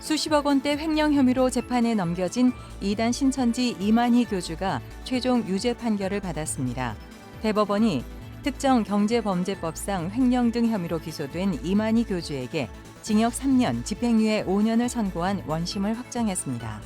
수십억 원대 횡령 혐의로 재판에 넘겨진 이단 신천지 이만희 교주가 최종 유죄 판결을 받았습니다. 대법원이 특정 경제범죄법상 횡령 등 혐의로 기소된 이만희 교주에게 징역 3년, 집행유예 5년을 선고한 원심을 확정했습니다.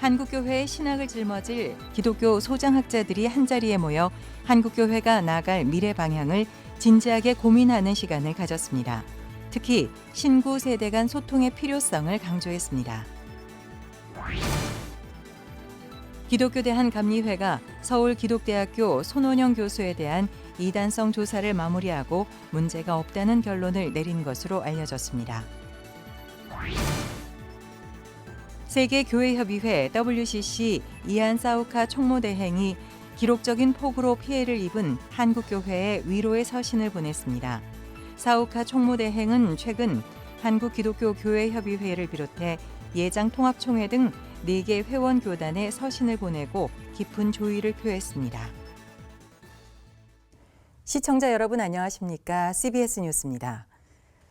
한국교회의 신학을 짊어질 기독교 소장학자들이 한자리에 모여 한국교회가 나아갈 미래 방향을 진지하게 고민하는 시간을 가졌습니다. 특히 신구 세대 간 소통의 필요성을 강조했습니다. 기독교 대한 감리회가 서울 기독대학교 손원영 교수에 대한 이단성 조사를 마무리하고 문제가 없다는 결론을 내린 것으로 알려졌습니다. 세계교회협의회 WCC 이안 사우카 총무대행이 기록적인 폭우로 피해를 입은 한국교회에 위로의 서신을 보냈습니다. 사우카 총무대행은 최근 한국 기독교 교회 협의회를 비롯해 예장 통합총회 등 4개 회원 교단에 서신을 보내고 깊은 조의를 표했습니다. 시청자 여러분 안녕하십니까? CBS 뉴스입니다.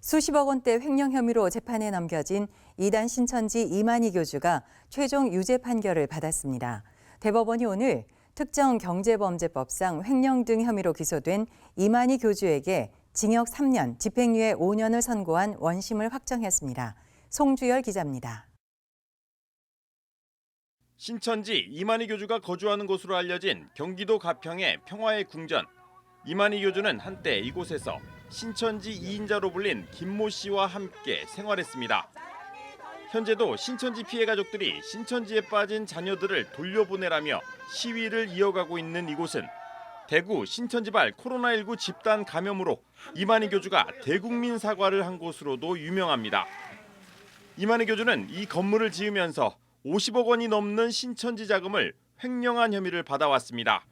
수십억 원대 횡령 혐의로 재판에 넘겨진 이단 신천지 이만희 교주가 최종 유죄 판결을 받았습니다. 대법원이 오늘 특정 경제범죄법상 횡령 등 혐의로 기소된 이만희 교주에게 징역 3년, 집행유예 5년을 선고한 원심을 확정했습니다. 송주열 기자입니다. 신천지 이만희 교주가 거주하는 곳으로 알려진 경기도 가평의 평화의 궁전. 이만희 교주는 한때 이곳에서 신천지 2인자로 불린 김모 씨와 함께 생활했습니다. 현재도 신천지 피해 가족들이 신천지에 빠진 자녀들을 돌려보내라며 시위를 이어가고 있는 이곳은 대구 신천지발 코로나19 집단 감염으로 이만희 교주가 대국민 사과를 한 곳으로도 유명합니다. 이만희 교주는 이 건물을 지으면서 50억 원이 넘는 신천지 자금을 횡령한 혐의를 받아왔습니다.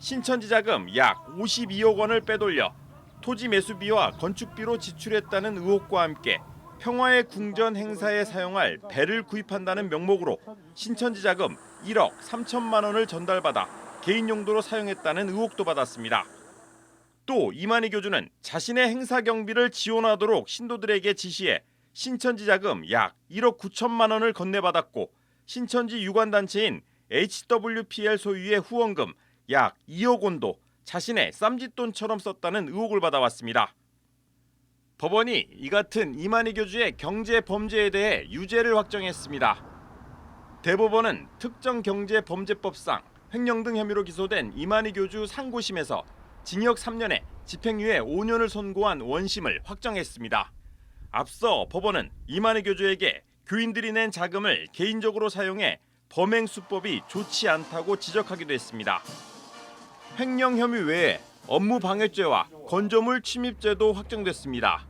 신천지 자금 약 52억 원을 빼돌려 토지 매수비와 건축비로 지출했다는 의혹과 함께 평화의 궁전 행사에 사용할 배를 구입한다는 명목으로 신천지 자금 1억 3천만 원을 전달받아 개인 용도로 사용했다는 의혹도 받았습니다. 또 이만희 교주는 자신의 행사 경비를 지원하도록 신도들에게 지시해 신천지 자금 약 1억 9천만 원을 건네받았고 신천지 유관 단체인 HWPL 소유의 후원금 약 2억 원도 자신의 쌈짓돈처럼 썼다는 의혹을 받아왔습니다. 법원이 이 같은 이만희 교주의 경제 범죄에 대해 유죄를 확정했습니다. 대법원은 특정 경제 범죄법상 횡령 등 혐의로 기소된 이만희 교주 상고심에서 징역 3년에 집행유예 5년을 선고한 원심을 확정했습니다. 앞서 법원은 이만희 교주에게 교인들이 낸 자금을 개인적으로 사용해 범행 수법이 좋지 않다고 지적하기도 했습니다. 횡령 혐의 외에 업무 방해죄와 건조물 침입죄도 확정됐습니다.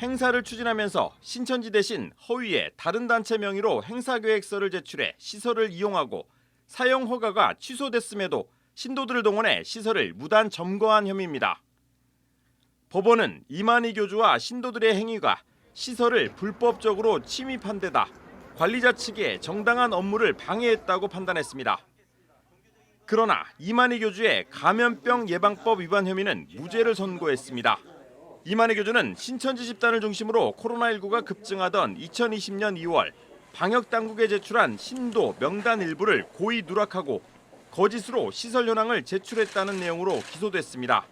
행사를 추진하면서 신천지 대신 허위에 다른 단체 명의로 행사 계획서를 제출해 시설을 이용하고 사용 허가가 취소됐음에도 신도들을 동원해 시설을 무단 점거한 혐의입니다. 법원은 이만희 교주와 신도들의 행위가 시설을 불법적으로 침입한 데다 관리자 측의 정당한 업무를 방해했다고 판단했습니다. 그러나 이만희 교주의 감염병 예방법 위반 혐의는 무죄를 선고했습니다. 이만희 교주는 신천지 집단을 중심으로 코로나19가 급증하던 2020년 2월 방역 당국에 제출한 신도 명단 일부를 고의 누락하고 거짓으로 시설 현황을 제출했다는 내용으로 기소됐습니다.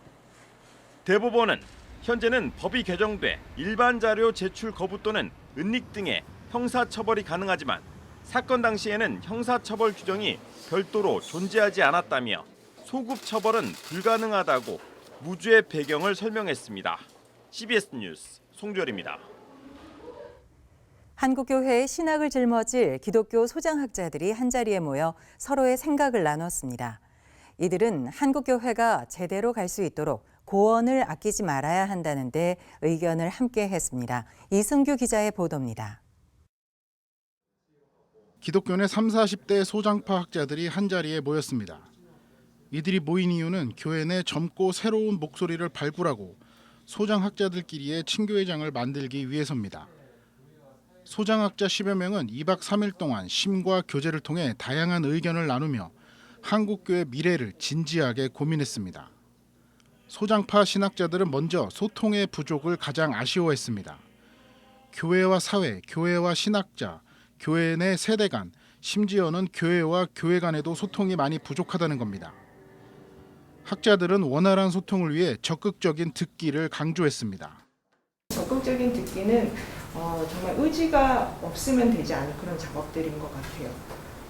대법원은 현재는 법이 개정돼 일반 자료 제출 거부 또는 은닉 등의 형사 처벌이 가능하지만 사건 당시에는 형사 처벌 규정이 별도로 존재하지 않았다며 소급 처벌은 불가능하다고 무죄의 배경을 설명했습니다. CBS 뉴스 송주열입니다. 한국교회의 신학을 짊어질 기독교 소장학자들이 한자리에 모여 서로의 생각을 나눴습니다. 이들은 한국교회가 제대로 갈 수 있도록 고언을 아끼지 말아야 한다는데 의견을 함께 했습니다. 이승규 기자의 보도입니다. 기독교 내 3, 40대 소장파 학자들이 한자리에 모였습니다. 이들이 모인 이유는 교회 내 젊고 새로운 목소리를 발굴하고 소장 학자들끼리의 친교회장을 만들기 위해서입니다. 소장학자 10여 명은 2박 3일 동안 심과 교제를 통해 다양한 의견을 나누며 한국교회 미래를 진지하게 고민했습니다. 소장파 신학자들은 먼저 소통의 부족을 가장 아쉬워했습니다. 교회와 사회, 교회와 신학자, 교회 내 세대 간, 심지어는 교회와 교회 간에도 소통이 많이 부족하다는 겁니다. 학자들은 원활한 소통을 위해 적극적인 듣기를 강조했습니다. 적극적인 듣기는 어, 정말 의지가 없으면 되지 않은 그런 작업들인 것 같아요.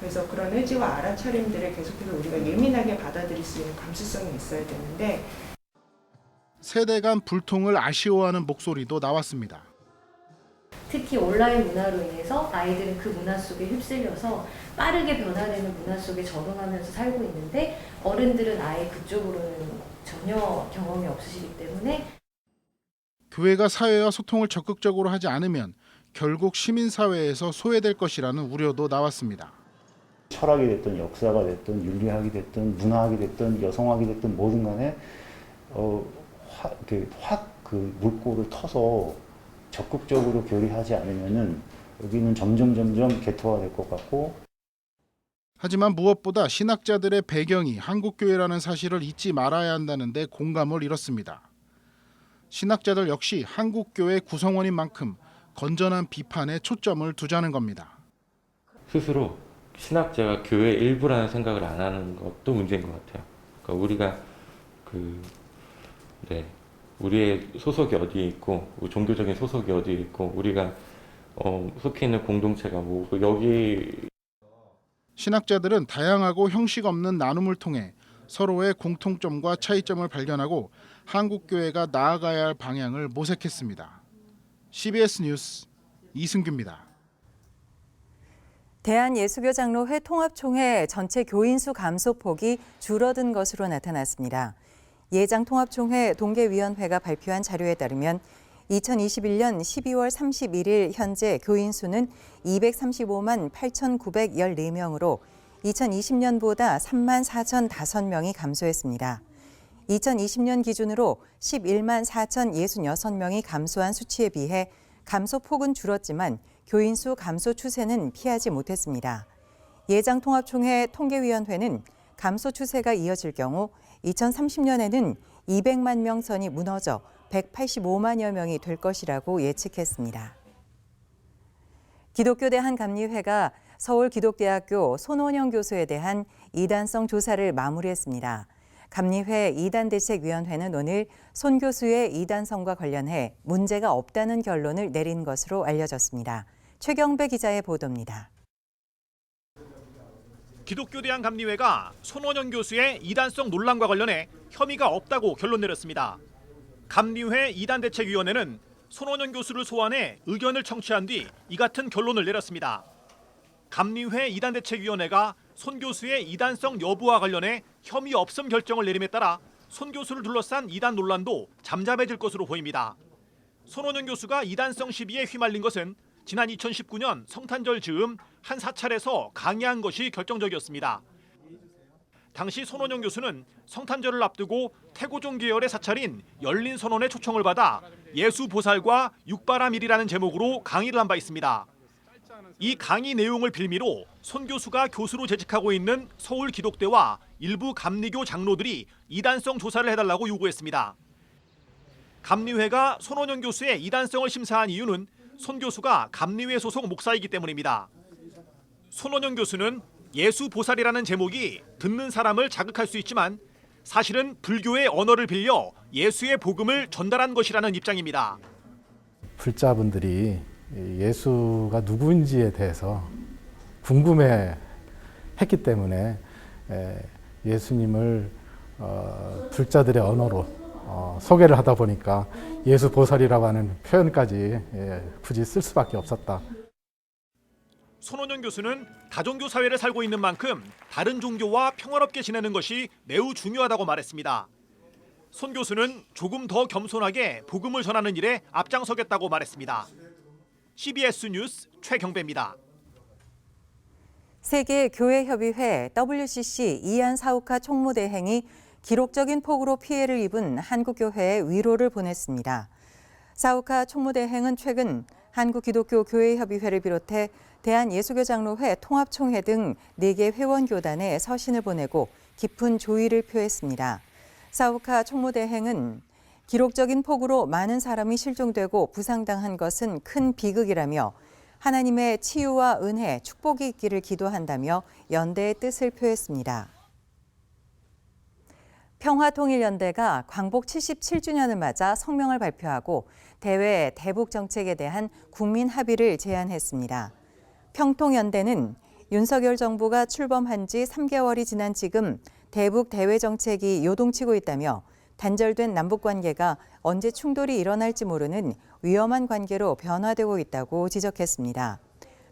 그래서 그런 의지와 알아차림들을 계속해서 우리가 예민하게 받아들일 수 있는 감수성이 있어야 되는데 세대 간 불통을 아쉬워하는 목소리도 나왔습니다. 특히 온라인 문화로 인해서 아이들은 그 문화 속에 휩쓸려서 빠르게 변화되는 문화 속에 적응하면서 살고 있는데 어른들은 아예 그쪽으로는 전혀 경험이 없으시기 때문에 교회가 사회와 소통을 적극적으로 하지 않으면 결국 시민 사회에서 소외될 것이라는 우려도 나왔습니다. 철학이 됐든 역사가 됐든 윤리학이 됐든 문화학이 됐든 여성학이 됐든 뭐든 간에 어, 확그 물꼬를 터서 적극적으로 교류하지 않으면은 여기는 점점 점점 개토화 될것 같고 하지만 무엇보다 신학자들의 배경이 한국 교회라는 사실을 잊지 말아야 한다는데 공감을 잃었습니다. 신학자들 역시 한국교회 구성원인 만큼 건전한 비판에 초점을 두자는 겁니다. 스스로 신학자가 교회 일부라는 생각을 안 하는 것도 문제인 것 같아요. 그러니까 우리가 그, 네, 우리의 소속이 어디에 있고, 종교적인 소속이 어디에 있고, 우리가 어, 속해 있는 공동체가 뭐고, 여기 신학자들은 다양하고 형식 없는 나눔을 통해 서로의 공통점과 차이점을 발견하고 한국교회가 나아가야 할 방향을 모색했습니다. CBS 뉴스 이승규입니다. 대한예수교 장로회 통합총회 전체 교인수 감소폭이 줄어든 것으로 나타났습니다. 예장 통합총회 동계위원회가 발표한 자료에 따르면 2021년 12월 31일 현재 교인 수는 235만 8,914명으로 2020년보다 3만 4,005명이 감소했습니다. 2020년 기준으로 11만 4,066명이 감소한 수치에 비해 감소폭은 줄었지만 교인 수 감소 추세는 피하지 못했습니다. 예장통합총회 통계위원회는 감소 추세가 이어질 경우 2030년에는 200만 명 선이 무너져 185만여 명이 될 것이라고 예측했습니다. 기독교대 한 감리회가 서울 기독대학교 손원영 교수에 대한 이단성 조사를 마무리했습니다. 감리회 이단 대책위원회는 오늘 손 교수의 이단성과 관련해 문제가 없다는 결론을 내린 것으로 알려졌습니다. 최경배 기자의 보도입니다. 기독교대학 감리회가 손원영 교수의 이단성 논란과 관련해 혐의가 없다고 결론 내렸습니다. 감리회 이단 대책위원회는 손원영 교수를 소환해 의견을 청취한 뒤 이 같은 결론을 내렸습니다. 감리회 이단 대책위원회가 손 교수의 이단성 여부와 관련해 혐의 없음 결정을 내림에 따라 손 교수를 둘러싼 이단 논란도 잠잠해질 것으로 보입니다. 손원영 교수가 이단성 시비에 휘말린 것은 지난 2019년 성탄절 즈음 한 사찰에서 강의한 것이 결정적이었습니다. 당시 손원영 교수는 성탄절을 앞두고 태고종 계열의 사찰인 열린 선언의 초청을 받아 예수 보살과 육바라밀이라는 제목으로 강의를 한 바 있습니다. 이 강의 내용을 빌미로 손 교수가 교수로 재직하고 있는 서울 기독대와 일부 감리교 장로들이 이단성 조사를 해달라고 요구했습니다. 감리회가 손원영 교수의 이단성을 심사한 이유는 손 교수가 감리회 소속 목사이기 때문입니다. 손원영 교수는 예수 보살이라는 제목이 듣는 사람을 자극할 수 있지만 사실은 불교의 언어를 빌려 예수의 복음을 전달한 것이라는 입장입니다. 불자분들이 예수가 누구인지에 대해서 궁금해 했기 때문에 예수님을 어, 불자들의 언어로 어, 소개를 하다 보니까 예수 보살이라고 하는 표현까지 예, 굳이 쓸 수밖에 없었다. 손원영 교수는 다종교 사회를 살고 있는 만큼 다른 종교와 평화롭게 지내는 것이 매우 중요하다고 말했습니다. 손 교수는 조금 더 겸손하게 복음을 전하는 일에 앞장서겠다고 말했습니다. CBS 뉴스 최경배입니다. 세계 교회 협의회 WCC 이안 사우카 총무대행이 기록적인 폭우로 피해를 입은 한국 교회에 위로를 보냈습니다. 사우카 총무대행은 최근 한국 기독교 교회 협의회를 비롯해 대한예수교장로회 통합총회 등 4개 회원 교단에 서신을 보내고 깊은 조의를 표했습니다. 사우카 총무대행은 기록적인 폭우로 많은 사람이 실종되고 부상당한 것은 큰 비극이라며 하나님의 치유와 은혜, 축복이 있기를 기도한다며 연대의 뜻을 표했습니다. 평화통일연대가 광복 77주년을 맞아 성명을 발표하고 대외 대북 정책에 대한 국민 합의를 제안했습니다. 평통연대는 윤석열 정부가 출범한 지 3개월이 지난 지금 대북 대외 정책이 요동치고 있다며 단절된 남북 관계가 언제 충돌이 일어날지 모르는 위험한 관계로 변화되고 있다고 지적했습니다.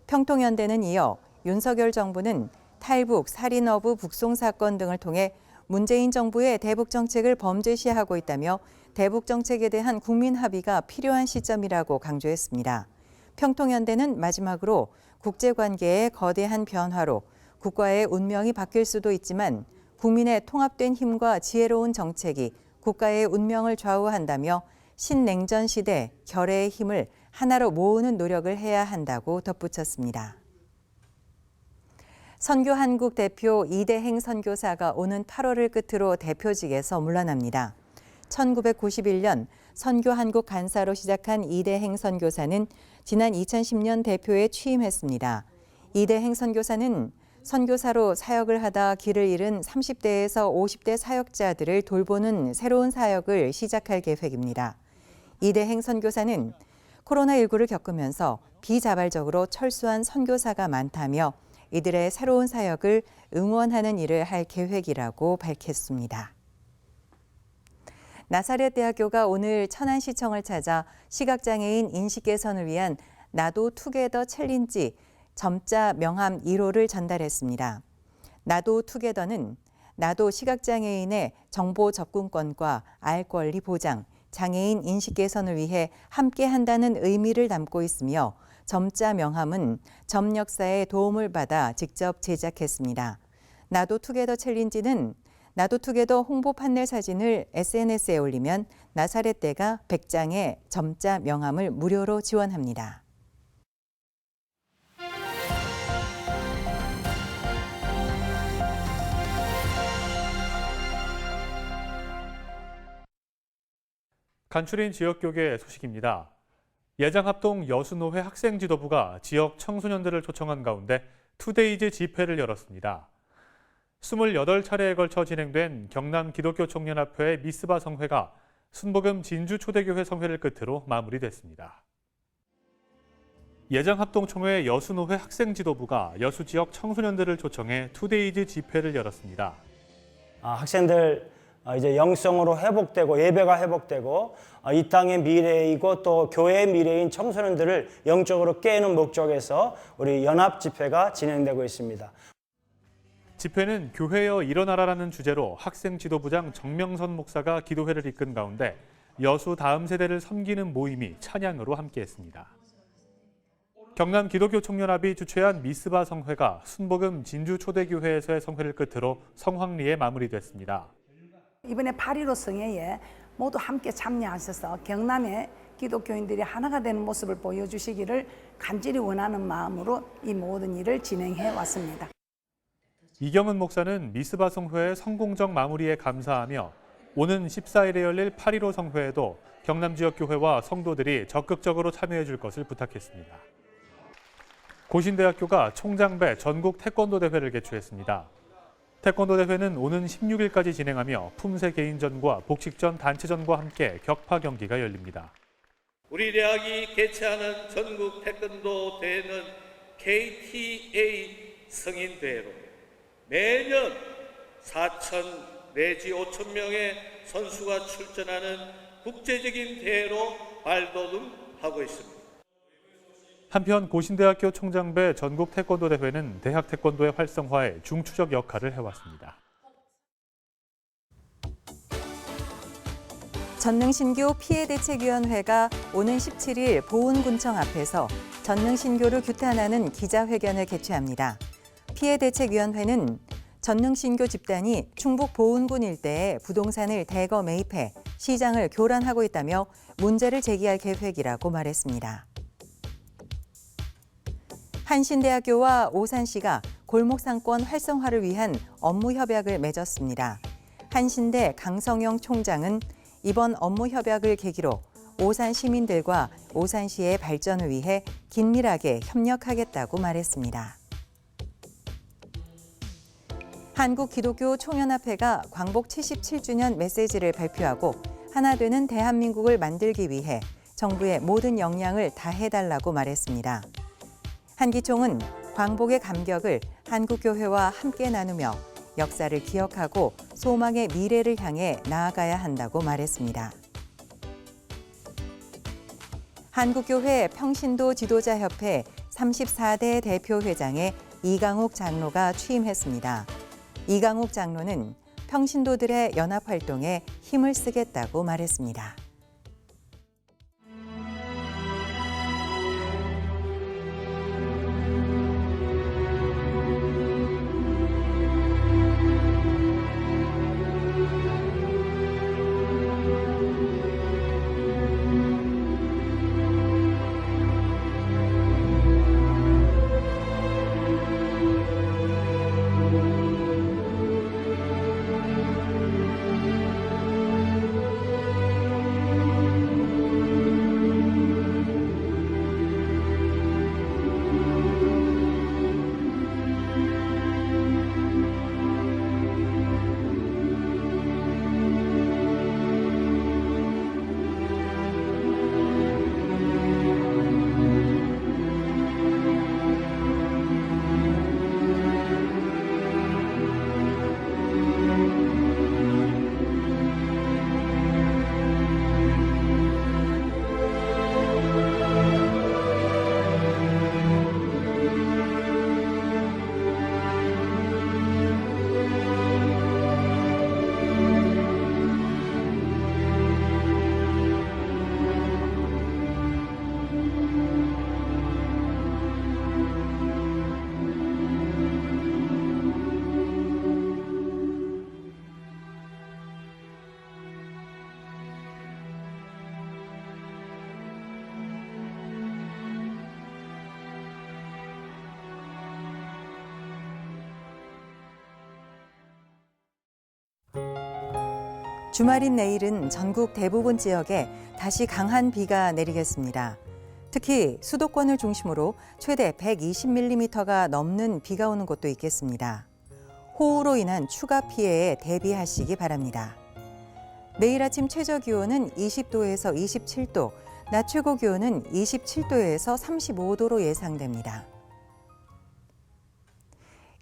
평통연대는 이어 윤석열 정부는 탈북, 살인어부, 북송 사건 등을 통해 문재인 정부의 대북 정책을 범죄시하고 있다며 대북 정책에 대한 국민 합의가 필요한 시점이라고 강조했습니다. 평통연대는 마지막으로 국제관계의 거대한 변화로 국가의 운명이 바뀔 수도 있지만 국민의 통합된 힘과 지혜로운 정책이 국가의 운명을 좌우한다며 신냉전 시대 결의의 힘을 하나로 모으는 노력을 해야 한다고 덧붙였습니다. 선교 한국 대표 이대행 선교사가 오는 8월을 끝으로 대표직에서 물러납니다. 1991년 선교 한국 간사로 시작한 이대행 선교사는 지난 2010년 대표에 취임했습니다. 이대행 선교사는 선교사로 사역을 하다 길을 잃은 30대에서 50대 사역자들을 돌보는 새로운 사역을 시작할 계획입니다. 이대행 선교사는 코로나19를 겪으면서 비자발적으로 철수한 선교사가 많다며 이들의 새로운 사역을 응원하는 일을 할 계획이라고 밝혔습니다. 나사렛 대학교가 오늘 천안시청을 찾아 시각장애인 인식 개선을 위한 나도 투게더 챌린지 점자 명함 1호를 전달했습니다. 나도 투게더는 나도 시각장애인의 정보 접근권과 알 권리 보장, 장애인 인식 개선을 위해 함께 한다는 의미를 담고 있으며 점자 명함은 점 역사의 도움을 받아 직접 제작했습니다. 나도 투게더 챌린지는 나도 투게더 홍보 판넬 사진을 SNS에 올리면 나사렛대가 100장의 점자 명함을 무료로 지원합니다. 간추린 지역교계 소식입니다. 예장합동 여수노회 학생지도부가 지역 청소년들을 초청한 가운데 투데이즈 집회를 열었습니다. 28차례에 걸쳐 진행된 경남 기독교 청년합회 미스바 성회가 순복음 진주 초대교회 성회를 끝으로 마무리됐습니다. 예장합동총회 여수노회 학생지도부가 여수 지역 청소년들을 초청해 투데이즈 집회를 열었습니다. 아, 학생들 어, 이제 영성으로 회복되고 예배가 회복되고 어, 이 땅의 미래이고 또 교회의 미래인 청소년들을 영적으로 깨는 목적에서 우리 연합 집회가 진행되고 있습니다. 집회는 교회여 일어나라라는 주제로 학생 지도부장 정명선 목사가 기도회를 이끈 가운데 여수 다음 세대를 섬기는 모임이 찬양으로 함께했습니다. 경남 기독교 청년합이 주최한 미스바 성회가 순복음 진주 초대교회에서의 성회를 끝으로 성황리에 마무리됐습니다. 이번에 8.15 성회에 모두 함께 참여하셔서 경남의 기독교인들이 하나가 되는 모습을 보여주시기를 간절히 원하는 마음으로 이 모든 일을 진행해 왔습니다. 이경은 목사는 미스바 성회의 성공적 마무리에 감사하며 오는 14일에 열릴 8.15 성회에도 경남 지역 교회와 성도들이 적극적으로 참여해 줄 것을 부탁했습니다. 고신대학교가 총장배 전국 태권도 대회를 개최했습니다. 태권도 대회는 오는 16일까지 진행하며 품새 개인전과 복식전 단체전과 함께 격파 경기가 열립니다. 우리 대학이 개최하는 전국 태권도 대회는 KTA 성인 대회로 매년 4천 내지 5천 명의 선수가 출전하는 국제적인 대회로 발돋움하고 있습니다. 한편 고신대학교 총장배 전국 태권도 대회는 대학 태권도의 활성화에 중추적 역할을 해왔습니다. 전능신교 피해대책위원회가 오는 17일 보은군청 앞에서 전능신교를 규탄하는 기자회견을 개최합니다. 피해대책위원회는 전능신교 집단이 충북 보은군 일대에 부동산을 대거 매입해 시장을 교란하고 있다며 문제를 제기할 계획이라고 말했습니다. 한신대학교와 오산시가 골목상권 활성화를 위한 업무 협약을 맺었습니다. 한신대 강성영 총장은 이번 업무 협약을 계기로 오산 시민들과 오산시의 발전을 위해 긴밀하게 협력하겠다고 말했습니다. 한국기독교 총연합회가 광복 77주년 메시지를 발표하고 하나 되는 대한민국을 만들기 위해 정부의 모든 역량을 다해달라고 말했습니다. 한기총은 광복의 감격을 한국교회와 함께 나누며 역사를 기억하고 소망의 미래를 향해 나아가야 한다고 말했습니다. 한국교회 평신도 지도자협회 34대 대표회장에 이강욱 장로가 취임했습니다. 이강욱 장로는 평신도들의 연합활동에 힘을 쓰겠다고 말했습니다. 주말인 내일은 전국 대부분 지역에 다시 강한 비가 내리겠습니다. 특히 수도권을 중심으로 최대 120mm가 넘는 비가 오는 곳도 있겠습니다. 호우로 인한 추가 피해에 대비하시기 바랍니다. 내일 아침 최저 기온은 20도에서 27도, 낮 최고 기온은 27도에서 35도로 예상됩니다.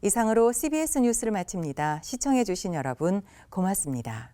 이상으로 CBS 뉴스를 마칩니다. 시청해주신 여러분 고맙습니다.